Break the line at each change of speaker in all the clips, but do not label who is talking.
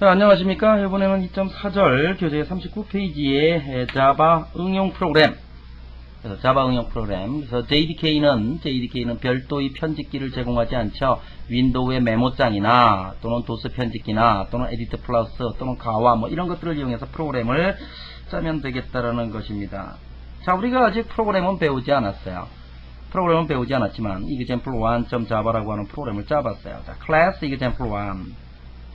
자, 안녕하십니까. 이번에는 2.4절 교재 39페이지의 자바 응용 프로그램. 그래서 자바 응용 프로그램. 그래서 JDK는, JDK는 별도의 편집기를 제공하지 않죠. 윈도우의 메모장이나 또는 도스 편집기나 또는 에디트 플러스 또는 가와 뭐 이런 것들을 이용해서 프로그램을 짜면 되겠다라는 것입니다. 자, 우리가 아직 프로그램은 배우지 않았어요. 프로그램은 배우지 않았지만 example1.java라고 하는 프로그램을 짜봤어요. 자, class example1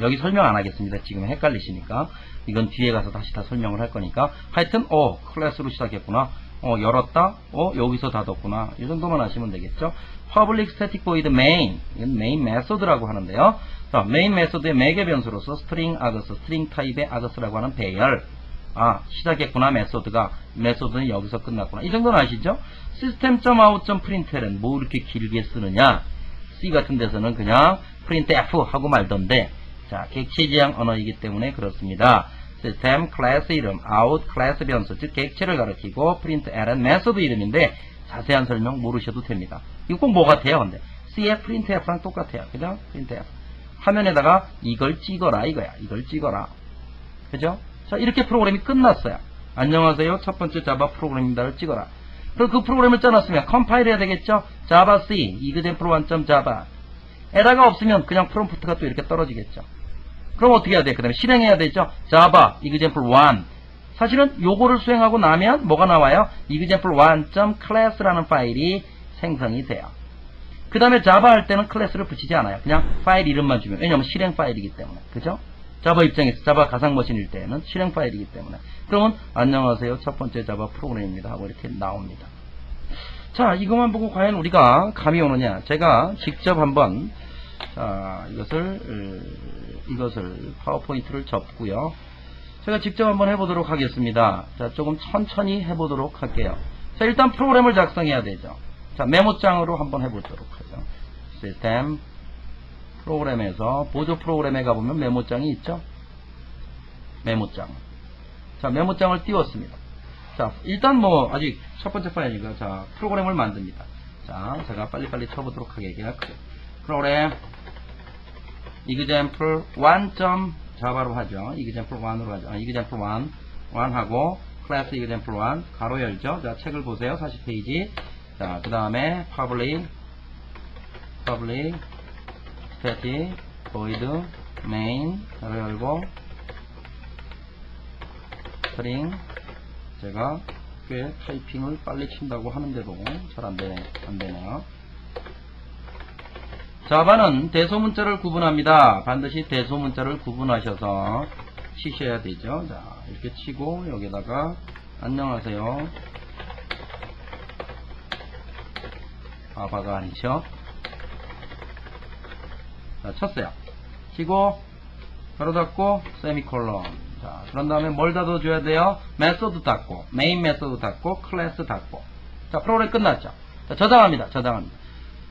여기 설명 안 하겠습니다. 지금 헷갈리시니까. 이건 뒤에 가서 다시 다 설명을 할 거니까. 하여튼 어 클래스로 시작했구나. 어 열었다. 어 여기서 닫았구나. 이 정도만 아시면 되겠죠? Public static void main. 이건 main method라고 하는데요. 자 main method의 매개 변수로서 string args string 타입의 args라고 하는 배열. 아 시작했구나 메소드가. 메소드는 여기서 끝났구나. 이 정도는 아시죠? system.out.println 뭐 이렇게 길게 쓰느냐? C 같은 데서는 그냥 printf 하고 말던데 자 객체 지향 언어이기 때문에 그렇습니다. 시스템 클래스 이름 out 클래스 변수 즉 객체를 가리키고 println 메소드 이름인데 자세한 설명 모르셔도 됩니다. 이거 꼭 뭐 같아요 근데? C의 printf랑 똑같아요. 그죠? printf 화면에다가 이걸 찍어라 이거야. 이걸 찍어라. 그죠? 자 이렇게 프로그램이 끝났어요. 안녕하세요. 첫 번째 자바 프로그램입니다를 찍어라. 그럼 그 프로그램을 짜놨으면 컴파일 해야 되겠죠? 자바 C example 1.java 에러가 없으면 그냥 프롬프트가 또 이렇게 떨어지겠죠 그럼 어떻게 해야 돼? 그 다음에 실행해야 되죠? 자바 example 1 사실은 요거를 수행하고 나면 뭐가 나와요? example 1.class라는 파일이 생성이 돼요. 그 다음에 자바 할 때는 클래스를 붙이지 않아요. 그냥 파일 이름만 주면. 왜냐면 실행 파일이기 때문에. 그죠? 자바 입장에서 자바 가상 머신일 때는 실행 파일이기 때문에. 그러면 안녕하세요. 첫 번째 자바 프로그램입니다. 하고 이렇게 나옵니다. 자 이것만 보고 과연 우리가 감이 오느냐? 제가 직접 한번 자 이것을 으, 이것을 파워포인트를 접고요. 제가 직접 한번 해보도록 하겠습니다. 자 조금 천천히 해보도록 할게요. 자 일단 프로그램을 작성해야 되죠. 자 메모장으로 한번 해보도록 하죠. 시스템 프로그램에서 보조 프로그램에 가보면 메모장이 있죠? 메모장. 자 메모장을 띄웠습니다. 자 일단 뭐 아직 첫 번째 파일이니까 자 프로그램을 만듭니다. 자 제가 빨리빨리 쳐보도록 하겠습니다 프로그램 example 1.java로 하죠 example 1으로 하죠 아, example 1 1 하고 class example 1 가로 열죠 자 책을 보세요 40페이지 자 그 다음에 public public static void main 가로 열고 string 제가 꽤 타이핑을 빨리 친다고 하는데도 잘 안되네, 안되네요. 자바는 대소문자를 구분합니다. 반드시 대소문자를 구분하셔서 치셔야 되죠. 자, 이렇게 치고 여기다가 안녕하세요. 아바가 아니죠. 자, 쳤어요. 치고 가로 닫고 세미콜론 자, 그런 다음에 뭘 닫아줘야 돼요? 메소드 닫고, 메인 메소드 닫고, 클래스 닫고. 자, 프로그램 끝났죠? 자, 저장합니다. 저장합니다.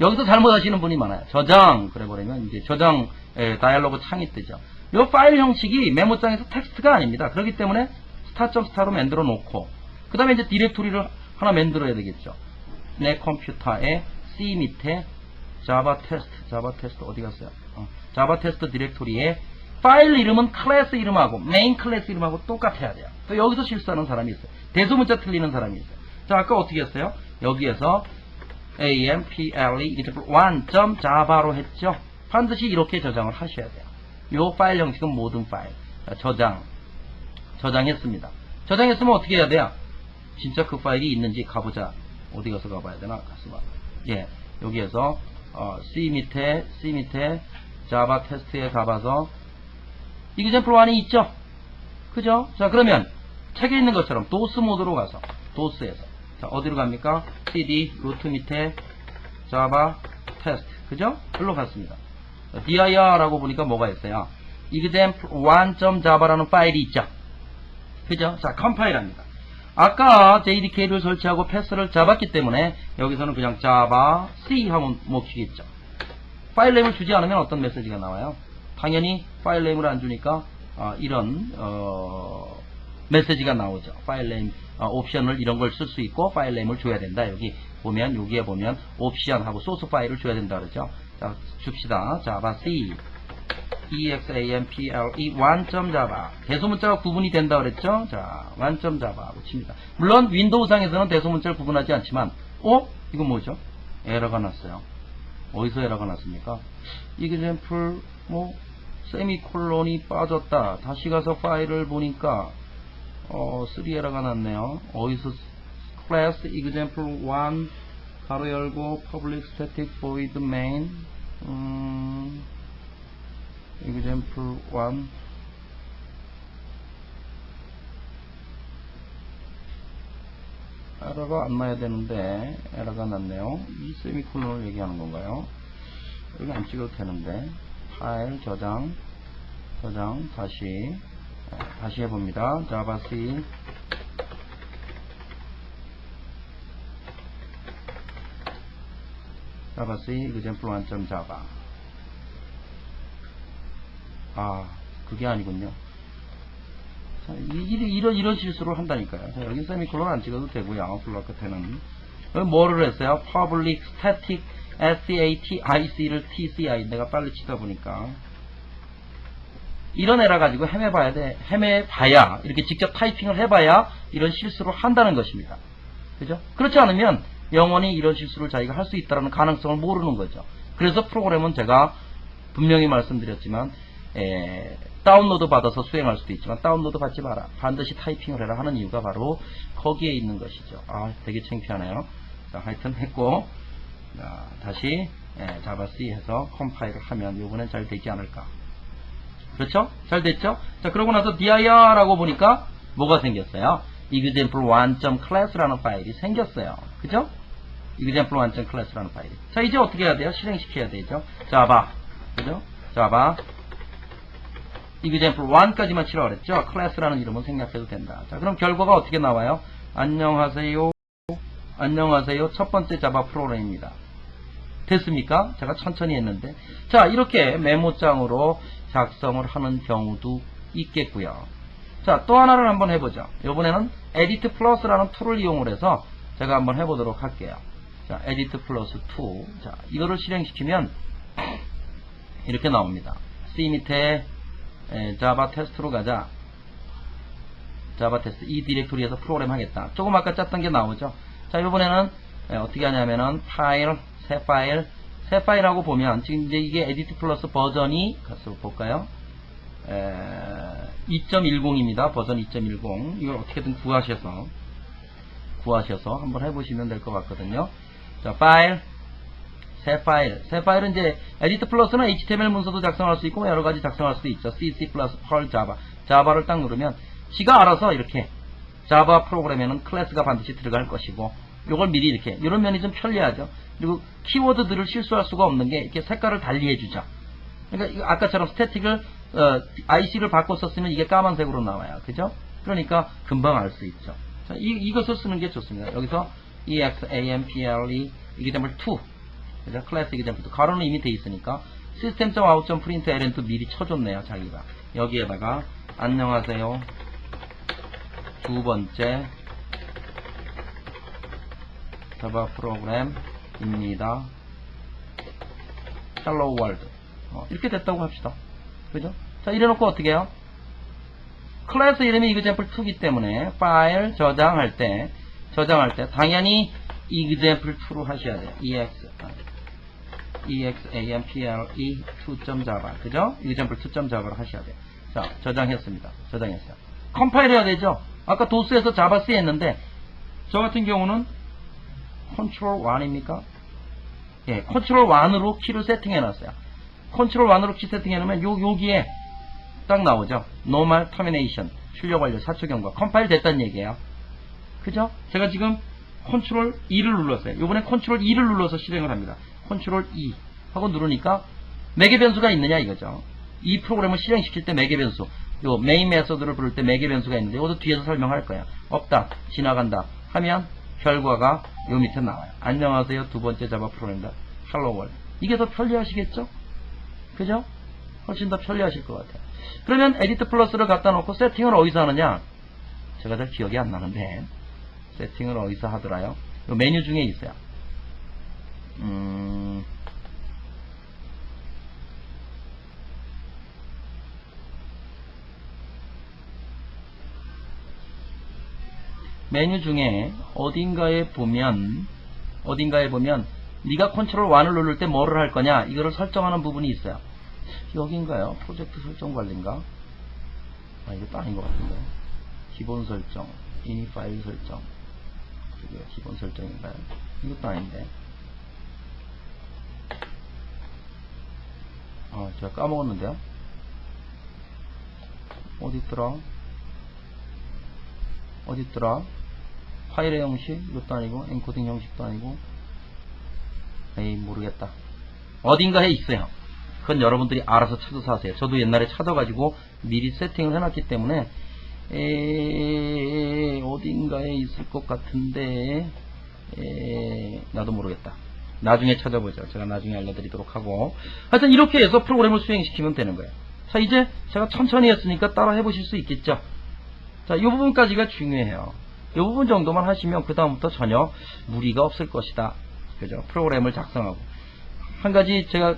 여기서 잘못하시는 분이 많아요. 저장, 그래버리면 이제 저장 에, 다이얼로그 창이 뜨죠. 이 파일 형식이 메모장에서 텍스트가 아닙니다. 그렇기 때문에 스타.스타로 만들어 놓고, 그 다음에 이제 디렉토리를 하나 만들어야 되겠죠. 내 컴퓨터에 C 밑에 자바 테스트, 자바 테스트 어디 갔어요? 어, 자바 테스트 디렉토리에 파일 이름은 클래스 이름하고 메인 클래스 이름하고 똑같아야 돼요. 또 여기서 실수하는 사람이 있어요. 대소문자 틀리는 사람이 있어요. 자, 아까 어떻게 했어요? 여기에서 ample 1.java로 했죠. 반드시 이렇게 저장을 하셔야 돼요. 이 파일 형식은 모든 파일. 자, 저장. 저장했습니다. 저장했으면 어떻게 해야 돼요? 진짜 그 파일이 있는지 가보자. 어디 가서 가봐야 되나? 가서 봐. 예. 여기에서 어, C 밑에 C 밑에 자바 테스트에 가봐서 이그젠플 1이 있죠? 그죠? 자, 그러면 책에 있는 것처럼 도스 모드로 가서, 도스에서. 자, 어디로 갑니까? cd, 루트 밑에 자바 테스트. 그죠? 글로 갔습니다. dir라고 보니까 뭐가 있어요? example 1.java라는 파일이 있죠? 그죠? 자, 컴파일 합니다. 아까 JDK를 설치하고 패스를 잡았기 때문에 여기서는 그냥 java c 하면 먹히겠죠. 파일 네임을 주지 않으면 어떤 메시지가 나와요? 당연히 파일 네임을 안 주니까 어, 이런 어, 메시지가 나오죠. 파일 네임 어, 옵션을 이런 걸 쓸 수 있고 파일 네임을 줘야 된다. 여기 보면 여기에 보면 옵션하고 소스 파일을 줘야 된다 그러죠. 자 줍시다. 자바 C example 완점 자바 대소문자가 구분이 된다 그랬죠? 자 완점 자바하고 칩니다. 물론 윈도우 상에서는 대소문자를 구분하지 않지만 어? 이건 뭐죠? 에러가 났어요. 어디서 에러가 났습니까? example 뭐 세미콜론이 빠졌다. 다시 가서 파일을 보니까 어, 3 에러가 났네요. 어디서 class example 1 가로 열고 public static void main 음, example 1 에러가 안 나야 되는데 에러가 났네요. 이 세미콜론을 얘기하는 건가요? 여기 안 찍어도 되는데 파일 저장 저장 다시 네, 다시 해봅니다. 자바 C 자바 C example 1. 자바 아 그게 아니군요. 자, 이- 이- 이런 이런 실수를 한다니까요. 자, 여기 세미콜론 안 찍어도 되고요. 블록 끝에는 여기 뭐를 했어요? public static SATIC를 TCI 내가 빨리 치다 보니까 이런 에러 가지고 헤매봐야 돼. 헤매봐야 이렇게 직접 타이핑을 해봐야 이런 실수를 한다는 것입니다. 그죠? 그렇지 않으면 영원히 이런 실수를 자기가 할 수 있다는 가능성을 모르는 거죠. 그래서 프로그램은 제가 분명히 말씀드렸지만 에, 다운로드 받아서 수행할 수도 있지만 다운로드 받지 마라. 반드시 타이핑을 해라 하는 이유가 바로 거기에 있는 것이죠. 아, 되게 창피하네요. 자, 하여튼 했고 자, 다시 예, 자바 C 해서 컴파일을 하면 요번엔 잘 되지 않을까. 그렇죠? 잘 됐죠? 자, 그러고 나서 dir라고 보니까 뭐가 생겼어요? example1.class라는 파일이 생겼어요. 그죠? example1.class라는 파일이. 자, 이제 어떻게 해야 돼요? 실행시켜야 되죠? 자바. 그죠? 자바. example1까지만 치라고 그랬죠? class라는 이름은 생략해도 된다. 자, 그럼 결과가 어떻게 나와요? 안녕하세요. 안녕하세요. 첫 번째 자바 프로그램입니다. 됐습니까? 제가 천천히 했는데. 자, 이렇게 메모장으로 작성을 하는 경우도 있겠고요. 자, 또 하나를 한번 해보죠. 이번에는 Edit Plus라는 툴을 이용을 해서 제가 한번 해보도록 할게요. 자, Edit Plus 2. 자, 이거를 실행시키면 이렇게 나옵니다. C 밑에 에, 자바 테스트로 가자. 자바 테스트 이 디렉토리에서 프로그램 하겠다. 조금 아까 짰던 게 나오죠. 자, 이번에는 에, 어떻게 하냐면은 파일, 새 파일, 새 파일하고 보면 지금 이제 이게 에디트 플러스 버전이 가서 볼까요? 2.10입니다. 버전 2.10. 이걸 어떻게든 구하셔서 구하셔서 한번 해보시면 될 것 같거든요. 자, 파일, 새 파일. 새 파일은 이제 에디트 플러스는 HTML 문서도 작성할 수 있고 여러 가지 작성할 수도 있죠. C, C++, 펄, 자바. 자바를 딱 누르면 지가 알아서 이렇게 자바 프로그램에는 클래스가 반드시 들어갈 것이고 요걸 미리 이렇게 이런 면이 좀 편리하죠. 그리고 키워드들을 실수할 수가 없는 게 이렇게 색깔을 달리 해 주죠. 그러니까 아까처럼 스태틱을 어, IC를 바꿔 썼으면 이게 까만색으로 나와요. 그죠? 그러니까 금방 알 수 있죠. 자, 이, 이것을 쓰는 게 좋습니다. 여기서 example example 2 그죠? 클래스 example 2 가로는 이미 돼 있으니까 system.out.println도 미리 쳐줬네요. 자기가 여기에다가 안녕하세요. 두 번째 자바 프로그램입니다. Hello. 어, 이렇게 됐다고 합시다. 그죠? 자, 이래놓고 어떻게 해요? 클래스 이름이 example2기 때문에 파일 저장할 때, 저장할 때, 당연히 example2로 하셔야 돼요. ex, example 2.java. 그죠? example2.java로 하셔야 돼요. 자, 저장했습니다. 저장했어요. 컴파일 해야 되죠? 아까 도스에서 자바 C 했는데, 저 같은 경우는 컨트롤 1입니까? 예, 컨트롤 1으로 키를 세팅해 놨어요. 컨트롤 1으로 키 세팅해 놓으면 요, 여기에 딱 나오죠. normal termination. 출력 완료 4초 경과. 컴파일 됐다는 얘기예요. 그죠? 제가 지금 컨트롤 2를 눌렀어요. 요번에 컨트롤 2를 눌러서 실행을 합니다. 컨트롤 2 하고 누르니까 매개 변수가 있느냐 이거죠. 이 프로그램을 실행시킬 때 매개 변수. 요 메인 메서드를 부를 때 매개 변수가 있는데 이것도 뒤에서 설명할 거예요. 없다. 지나간다. 하면 결과가 요 밑에 나와요. 안녕하세요. 두 번째 자바. Hello World. 이게 더 편리하시겠죠? 그죠? 훨씬 더 편리하실 것 같아요. 그러면 에디트 플러스를 갖다 놓고 세팅을 어디서 하느냐? 제가 잘 기억이 안 나는데 세팅을 어디서 하더라요? 요 메뉴 중에 있어요. 음, 메뉴 중에 어딘가에 보면 어딘가에 보면 네가 컨트롤 1을 누를 때 뭐를 할 거냐 이거를 설정하는 부분이 있어요. 여기인가요? 프로젝트 설정 관리인가? 아 이것도 아닌 것 같은데. 기본 설정, 이니 파일 설정. 이게 기본 설정인가요? 이것도 아닌데. 아 제가 까먹었는데요. 어디 있더라? 어디 있더라? 파일의 형식? 이것도 아니고, 엔코딩 형식도 아니고, 에이, 모르겠다. 어딘가에 있어요. 그건 여러분들이 알아서 찾아서 하세요. 저도 옛날에 찾아가지고 미리 세팅을 해놨기 때문에, 에, 어딘가에 있을 것 같은데, 에, 나도 모르겠다. 나중에 찾아보죠. 제가 나중에 알려드리도록 하고. 하여튼 이렇게 해서 프로그램을 수행시키면 되는 거예요. 자, 이제 제가 천천히 했으니까 따라 해보실 수 있겠죠? 자, 이 부분까지가 중요해요. 이 부분 정도만 하시면 그 다음부터 전혀 무리가 없을 것이다. 그죠? 프로그램을 작성하고. 한 가지 제가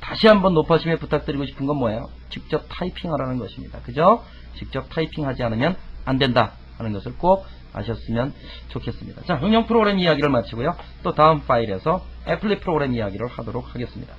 다시 한번 높아심에 부탁드리고 싶은 건 뭐예요? 직접 타이핑하라는 것입니다. 그죠? 직접 타이핑하지 않으면 안 된다. 하는 것을 꼭 아셨으면 좋겠습니다. 자, 응용 프로그램 이야기를 마치고요. 또 다음 파일에서 애플리 프로그램 이야기를 하도록 하겠습니다.